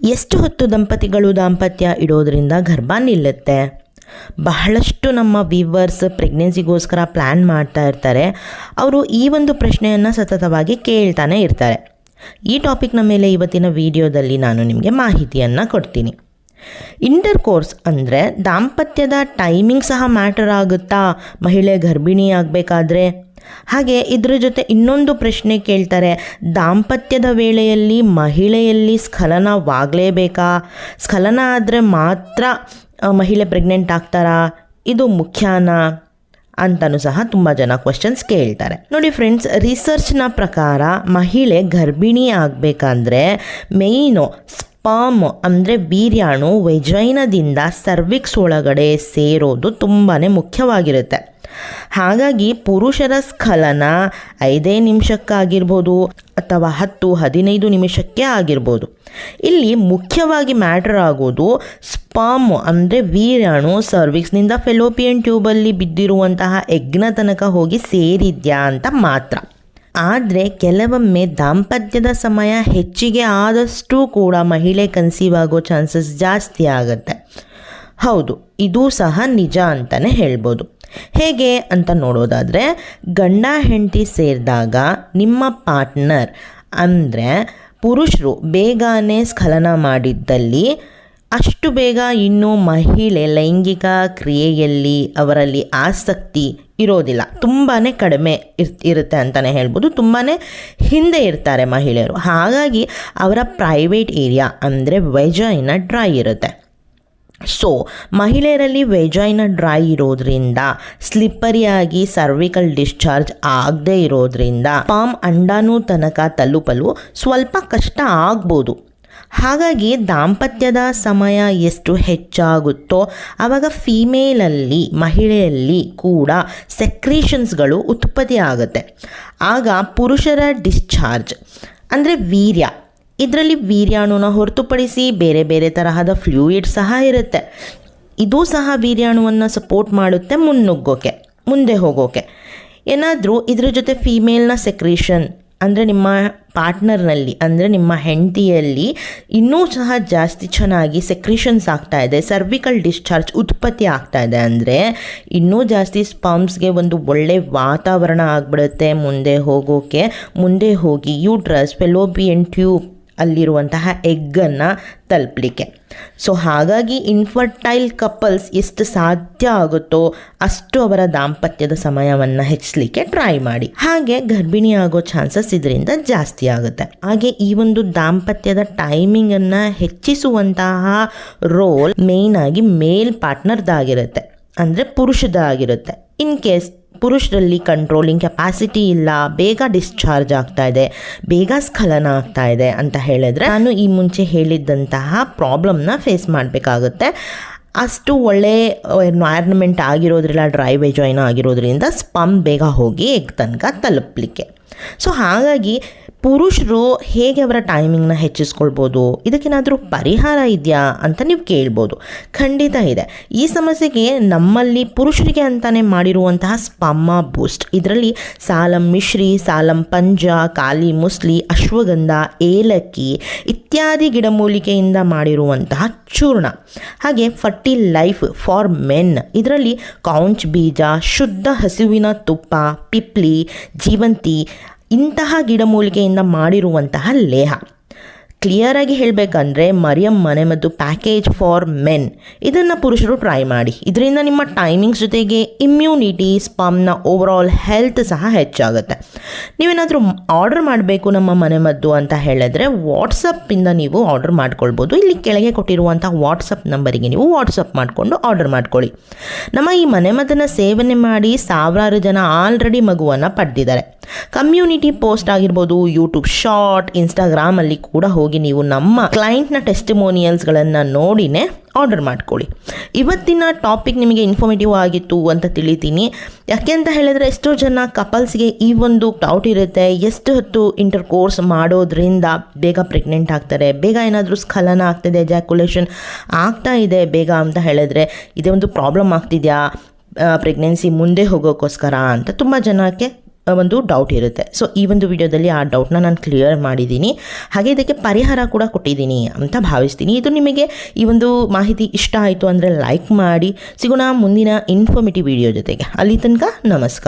ಎಷ್ಟು ಹೊತ್ತು ದಂಪತಿಗಳು ದಾಂಪತ್ಯ ಇಡೋದ್ರಿಂದ ಗರ್ಭ ನಿಲ್ಲುತ್ತೆ ಬಹಳಷ್ಟು ನಮ್ಮ ವೀವರ್ಸ್ ಪ್ರೆಗ್ನೆನ್ಸಿಗೋಸ್ಕರ ಪ್ಲ್ಯಾನ್ ಮಾಡ್ತಾ ಇರ್ತಾರೆ. ಅವರು ಈ ಒಂದು ಪ್ರಶ್ನೆಯನ್ನು ಸತತವಾಗಿ ಕೇಳ್ತಾನೆ ಇರ್ತಾರೆ. ಈ ಟಾಪಿಕ್ನ ಮೇಲೆ ಇವತ್ತಿನ ವಿಡಿಯೋದಲ್ಲಿ ನಾನು ನಿಮಗೆ ಮಾಹಿತಿಯನ್ನು ಕೊಡ್ತೀನಿ. ಇಂಟರ್ ಕೋರ್ಸ್ ಅಂದರೆ ದಾಂಪತ್ಯದ ಟೈಮಿಂಗ್ ಸಹ ಮ್ಯಾಟರ್ ಆಗುತ್ತಾ? ಮಹಿಳೆ ಗರ್ಭಿಣಿ ಆಗಬೇಕಾದ್ರೆ? ಹಾಗೆ ಇದರ ಜೊತೆ ಇನ್ನೊಂದು ಪ್ರಶ್ನೆ ಕೇಳ್ತಾರೆ, ದಾಂಪತ್ಯದ ವೇಳೆಯಲ್ಲಿ ಮಹಿಳೆಯಲ್ಲಿ ಸ್ಖಲನವಾಗಲೇಬೇಕಾ ಸ್ಖಲನ ಆದರೆ ಮಾತ್ರ ಮಹಿಳೆ ಪ್ರೆಗ್ನೆಂಟ್ ಆಗ್ತಾರಾ? ಇದು ಮುಖ್ಯನಾ? ಅಂತಲೂ ಸಹ ತುಂಬ ಜನ ಕ್ವಶನ್ಸ್ ಕೇಳ್ತಾರೆ. ನೋಡಿ ಫ್ರೆಂಡ್ಸ್ ರಿಸರ್ಚ್ನ ಪ್ರಕಾರ ಮಹಿಳೆ ಗರ್ಭಿಣಿ ಆಗಬೇಕಂದ್ರೆ ಮೇಯ್ನು ಸ್ಪಾಮ್ ಅಂದರೆ ವೀರ್ಯಾಣು ವೆಜೈನದಿಂದ ಸರ್ವಿಕ್ಸ್ ಒಳಗಡೆ ಸೇರೋದು ತುಂಬಾ ಮುಖ್ಯವಾಗಿರುತ್ತೆ. ಹಾಗಾಗಿ ಪುರುಷರ ಸ್ಖಲನ ಐದೇ ನಿಮಿಷಕ್ಕಾಗಿರ್ಬೋದು ಅಥವಾ ಹತ್ತು, ಹದಿನೈದು ನಿಮಿಷಕ್ಕೆ ಆಗಿರ್ಬೋದು. ಇಲ್ಲಿ ಮುಖ್ಯವಾಗಿ ಮ್ಯಾಟರ್ ಆಗೋದು ಸ್ಪಾಮ್ ಅಂದರೆ ವೀರ್ಯಾಣು ಸರ್ವಿಕ್ಸ್ನಿಂದ ಫೆಲೋಪಿಯನ್ ಟ್ಯೂಬಲ್ಲಿ ಬಿದ್ದಿರುವಂತಹ ಎಗ್ನ ತನಕ ಹೋಗಿ ಸೇರಿದ್ಯಾ ಅಂತ ಮಾತ್ರ. ಆದರೆ ಕೆಲವೊಮ್ಮೆ ದಾಂಪತ್ಯದ ಸಮಯ ಹೆಚ್ಚಿಗೆ ಆದಷ್ಟು ಕೂಡ ಮಹಿಳೆ ಕನ್ಸೀವ್ ಆಗೋ ಚಾನ್ಸಸ್ ಜಾಸ್ತಿ ಆಗುತ್ತೆ. ಹೌದು, ಇದು ಸಹ ನಿಜ ಅಂತಲೇ ಹೇಳ್ಬೋದು. ಹೇಗೆ ಅಂತ ನೋಡೋದಾದರೆ, ಗಂಡ ಹೆಂಡತಿ ಸೇರಿದಾಗ ನಿಮ್ಮ ಪಾರ್ಟ್ನರ್ ಅಂದರೆ ಪುರುಷರು ಬೇಗನೆ ಸ್ಖಲನ ಮಾಡಿದ್ದಲ್ಲಿ ಅಷ್ಟು ಬೇಗ ಇನ್ನೂ ಮಹಿಳೆ ಲೈಂಗಿಕ ಕ್ರಿಯೆಯಲ್ಲಿ ಅವರಲ್ಲಿ ಆಸಕ್ತಿ ಇರೋದಿಲ್ಲ. ತುಂಬಾ ಕಡಿಮೆ ಇರ್, ಇರುತ್ತೆ ಅಂತಲೇ ಹೇಳ್ಬೋದು. ತುಂಬಾ ಹಿಂದೆ ಇರ್ತಾರೆ ಮಹಿಳೆಯರು. ಹಾಗಾಗಿ ಅವರ ಪ್ರೈವೇಟ್ ಏರಿಯಾ ಅಂದರೆ ವೆಜೈನ ಡ್ರೈ ಇರುತ್ತೆ. ಸೊ ಮಹಿಳೆಯರಲ್ಲಿ ವೆಜೈನ ಡ್ರೈ ಇರೋದ್ರಿಂದ, ಸ್ಲಿಪ್ಪರಿಯಾಗಿ ಸರ್ವಿಕಲ್ ಡಿಸ್ಚಾರ್ಜ್ ಆಗದೆ ಇರೋದ್ರಿಂದ ಪಾಮ್ ಅಂಡಾನು ತನಕ ತಲುಪಲು ಸ್ವಲ್ಪ ಕಷ್ಟ ಆಗ್ಬೋದು. ಹಾಗಾಗಿ ದಾಂಪತ್ಯದ ಸಮಯ ಎಷ್ಟು ಹೆಚ್ಚಾಗುತ್ತೋ ಆವಾಗ ಫೀಮೇಲಲ್ಲಿ ಮಹಿಳೆಯಲ್ಲಿ ಕೂಡ ಸೆಕ್ರೀಷನ್ಸ್ಗಳು ಉತ್ಪತ್ತಿ ಆಗುತ್ತೆ ಆಗ ಪುರುಷರ ಡಿಸ್ಚಾರ್ಜ್ ಅಂದರೆ ವೀರ್ಯ. ಇದರಲ್ಲಿ ವೀರ್ಯಾಣುನ ಹೊರತುಪಡಿಸಿ ಬೇರೆ ಬೇರೆ ತರಹದ ಫ್ಲೂಯಿಡ್ ಸಹ ಇರುತ್ತೆ. ಇದು ಸಹ ವೀರ್ಯಾಣುವನ್ನು ಸಪೋರ್ಟ್ ಮಾಡುತ್ತೆ ಮುನ್ನುಗ್ಗೋಕೆ, ಮುಂದೆ ಹೋಗೋಕೆ. ಏನಾದರೂ ಇದ್ರ ಜೊತೆ ಫೀಮೇಲ್ನ ಸೆಕ್ರೇಷನ್ ಅಂದರೆ ನಿಮ್ಮ ಪಾರ್ಟ್ನರ್ನಲ್ಲಿ ಅಂದರೆ ನಿಮ್ಮ ಹೆಂಡತಿಯಲ್ಲಿ ಇನ್ನೂ ಸಹ ಜಾಸ್ತಿ ಚೆನ್ನಾಗಿ ಸೆಕ್ರೇಷನ್ಸ್ ಆಗ್ತಾ ಇದೆ ಸರ್ವಿಕಲ್ ಡಿಸ್ಚಾರ್ಜ್ ಉತ್ಪತ್ತಿ ಆಗ್ತಾ ಇದೆ ಅಂದರೆ ಇನ್ನೂ ಜಾಸ್ತಿ ಸ್ಪಂಪ್ಸ್ಗೆ ಒಂದು ಒಳ್ಳೆ ವಾತಾವರಣ ಆಗಿಬಿಡುತ್ತೆ, ಮುಂದೆ ಹೋಗೋಕೆ, ಮುಂದೆ ಹೋಗಿ ಯೂಟ್ರಸ್ ಫೆಲೋಪಿಯನ್ ಟ್ಯೂಬ್ ಅಲ್ಲಿರುವಂತಹ ಎಗ್ಗನ್ನು ತಲುಪಲಿಕ್ಕೆ. ಸೊ ಹಾಗಾಗಿ ಇನ್ಫರ್ಟೈಲ್ ಕಪಲ್ಸ್ ಎಷ್ಟು ಸಾಧ್ಯ ಆಗುತ್ತೋ ಅಷ್ಟು ಅವರ ದಾಂಪತ್ಯದ ಸಮಯವನ್ನು ಹೆಚ್ಚಲಿಕ್ಕೆ ಟ್ರೈ ಮಾಡಿ. ಹಾಗೆ ಗರ್ಭಿಣಿ ಆಗೋ ಚಾನ್ಸಸ್ ಇದರಿಂದ ಜಾಸ್ತಿ ಆಗುತ್ತೆ. ಹಾಗೆ ಈ ಒಂದು ದಾಂಪತ್ಯದ ಟೈಮಿಂಗನ್ನು ಹೆಚ್ಚಿಸುವಂತಹ ರೋಲ್ ಮೇಯ್ನ್ ಆಗಿ ಮೇಲ್ ಪಾರ್ಟ್ನರ್ದಾಗಿರುತ್ತೆ ಅಂದರೆ ಪುರುಷದಾಗಿರುತ್ತೆ. ಇನ್ ಕೇಸ್ ಪುರುಷರಲ್ಲಿ ಕಂಟ್ರೋಲಿಂಗ್ ಕೆಪಾಸಿಟಿ ಇಲ್ಲ, ಬೇಗ ಡಿಸ್ಚಾರ್ಜ್ ಆಗ್ತಾ ಇದೆ, ಬೇಗ ಸ್ಖಲನ ಆಗ್ತಾ ಇದೆ ಅಂತ ಹೇಳಿದ್ರೆ ನಾನು ಈ ಮುಂಚೆ ಹೇಳಿದ್ದಂತಹ ಪ್ರಾಬ್ಲಮ್ನ ಫೇಸ್ ಮಾಡಬೇಕಾಗುತ್ತೆ. ಅಷ್ಟು ಒಳ್ಳೆ ಎನ್ವೈರ್ನ್ಮೆಂಟ್ ಆಗಿರೋದ್ರಿಂದ ಡ್ರೈವೇ ಜಾಯ್ನ್ ಆಗಿರೋದ್ರಿಂದ ಸ್ಪಮ್ ಬೇಗ ಹೋಗಿ ಎಗ್ ತನಕ ತಲುಪಲಿಕ್ಕೆ. ಸೊ ಹಾಗಾಗಿ ಪುರುಷರು ಹೇಗೆ ಅವರ ಟೈಮಿಂಗ್ನ ಹೆಚ್ಚಿಸ್ಕೊಳ್ಬೋದು? ಇದಕ್ಕೇನಾದರೂ ಪರಿಹಾರ ಇದೆಯಾ ಅಂತ ನೀವು ಕೇಳ್ಬೋದು. ಖಂಡಿತ ಇದೆ. ಈ ಸಮಸ್ಯೆಗೆ ನಮ್ಮಲ್ಲಿ ಪುರುಷರಿಗೆ ಅಂತಲೇ ಮಾಡಿರುವಂತಹ ಸ್ಪಮ್ಮ ಬೂಸ್ಟ್ ಇದರಲ್ಲಿ ಸಾಲಂ ಮಿಶ್ರಿ, ಸಾಲಂ ಪಂಜ ಕಾಲಿ ಮುಸ್ಲಿ, ಅಶ್ವಗಂಧ, ಏಲಕ್ಕಿ ಇತ್ಯಾದಿ ಗಿಡಮೂಲಿಕೆಯಿಂದ ಮಾಡಿರುವಂತಹ ಚೂರ್ಣ. ಹಾಗೆ ಫರ್ಟಿ ಲೈಫ್ ಫಾರ್ ಮೆನ್ ಇದರಲ್ಲಿ ಕೌಂಚ್ ಬೀಜ, ಶುದ್ಧ ಹಸುವಿನ ತುಪ್ಪ, ಪಿಪ್ಲಿ, ಜೀವಂತಿ ಇಂತಹ ಗಿಡಮೂಲಿಕೆಯಿಂದ ಮಾಡಿರುವಂತಹ ಲೇಹ. ಕ್ಲಿಯರಾಗಿ ಹೇಳಬೇಕಂದ್ರೆ ಮರಿಯಂ ಮನೆಮದ್ದು ಪ್ಯಾಕೇಜ್ ಫಾರ್ ಮೆನ್ ಇದನ್ನು ಪುರುಷರು ಟ್ರೈ ಮಾಡಿ. ಇದರಿಂದ ನಿಮ್ಮ ಟೈಮಿಂಗ್ಸ್ ಜೊತೆಗೆ ಇಮ್ಯುನಿಟಿ ಸ್ಪಮ್ನ ಆಲ್ ಹೆಲ್ತ್ ಸಹ ಹೆಚ್ಚಾಗುತ್ತೆ. ನೀವೇನಾದರೂ ಆರ್ಡರ್ ಮಾಡಬೇಕು ನಮ್ಮ ಮನೆಮದ್ದು ಅಂತ ಹೇಳಿದ್ರೆ ವಾಟ್ಸಪ್ಪಿಂದ ನೀವು ಆರ್ಡರ್ ಮಾಡ್ಕೊಳ್ಬೋದು. ಇಲ್ಲಿ ಕೆಳಗೆ ಕೊಟ್ಟಿರುವಂಥ ವಾಟ್ಸಪ್ ನಂಬರಿಗೆ ನೀವು ವಾಟ್ಸಪ್ ಮಾಡಿಕೊಂಡು ಆರ್ಡರ್ ಮಾಡ್ಕೊಳ್ಳಿ. ನಮ್ಮ ಈ ಮನೆಮದ್ದನ್ನು ಸೇವನೆ ಮಾಡಿ ಸಾವಿರಾರು ಜನ ಆಲ್ರೆಡಿ ಮಗುವನ್ನು ಪಡೆದಿದ್ದಾರೆ. ಕಮ್ಯುನಿಟಿ ಪೋಸ್ಟ್ ಆಗಿರ್ಬೋದು ಯೂಟ್ಯೂಬ್ ಶಾರ್ಟ್ ಇನ್ಸ್ಟಾಗ್ರಾಮಲ್ಲಿ ಕೂಡ ಹೋಗಿ ನೀವು ನಮ್ಮ ಕ್ಲೈಂಟ್ನ ಟೆಸ್ಟಿಮೋನಿಯಲ್ಸ್ಗಳನ್ನು ನೋಡಿನೇ ಆರ್ಡರ್ ಮಾಡ್ಕೊಳ್ಳಿ. ಇವತ್ತಿನ ಟಾಪಿಕ್ ನಿಮಗೆ ಇನ್ಫಾರ್ಮೇಟಿವ್ ಆಗಿತ್ತು ಅಂತ ತಿಳಿತೀನಿ. ಯಾಕೆ ಅಂತ ಹೇಳಿದ್ರೆ ಎಷ್ಟೋ ಜನ ಕಪಲ್ಸ್ಗೆ ಈ ಒಂದು ಡೌಟ್ ಇರುತ್ತೆ. ಎಷ್ಟು ಹೊತ್ತು ಇಂಟರ್ ಕೋರ್ಸ್ ಮಾಡೋದ್ರಿಂದ ಬೇಗ ಪ್ರೆಗ್ನೆಂಟ್ ಆಗ್ತಾರೆ, ಬೇಗ ಏನಾದರೂ ಸ್ಖಲನ ಆಗ್ತಿದೆ ಜಾಕ್ಯುಲೇಷನ್ ಆಗ್ತಾ ಇದೆ ಬೇಗ ಅಂತ ಹೇಳಿದ್ರೆ ಇದೇ ಒಂದು ಪ್ರಾಬ್ಲಮ್ ಆಗ್ತಿದೆಯಾ? ಪ್ರೆಗ್ನೆನ್ಸಿ ಮುಂದೆ ಹೋಗೋಕ್ಕೋಸ್ಕರ ಅಂತ ತುಂಬ ಜನಕ್ಕೆ ಒಂದು ಡೌಟ್ ಇರುತ್ತೆ. ಸೊ ಈ ಒಂದು ವಿಡಿಯೋದಲ್ಲಿ ಆ ಡೌಟ್ನ ನಾನು ಕ್ಲಿಯರ್ ಮಾಡಿದ್ದೀನಿ ಹಾಗೆ ಇದಕ್ಕೆ ಪರಿಹಾರ ಕೂಡ ಕೊಟ್ಟಿದ್ದೀನಿ ಅಂತ ಭಾವಿಸ್ತೀನಿ. ಇದು ನಿಮಗೆ ಈ ಒಂದು ಮಾಹಿತಿ ಇಷ್ಟ ಆಯಿತು ಅಂದರೆ ಲೈಕ್ ಮಾಡಿ. ಸಿಗೋಣ ಮುಂದಿನ ಇನ್ಫಾರ್ಮೇಟಿವ್ ವಿಡಿಯೋ ಜೊತೆಗೆ. ಅಲ್ಲಿ ತನಕ ನಮಸ್ಕಾರ.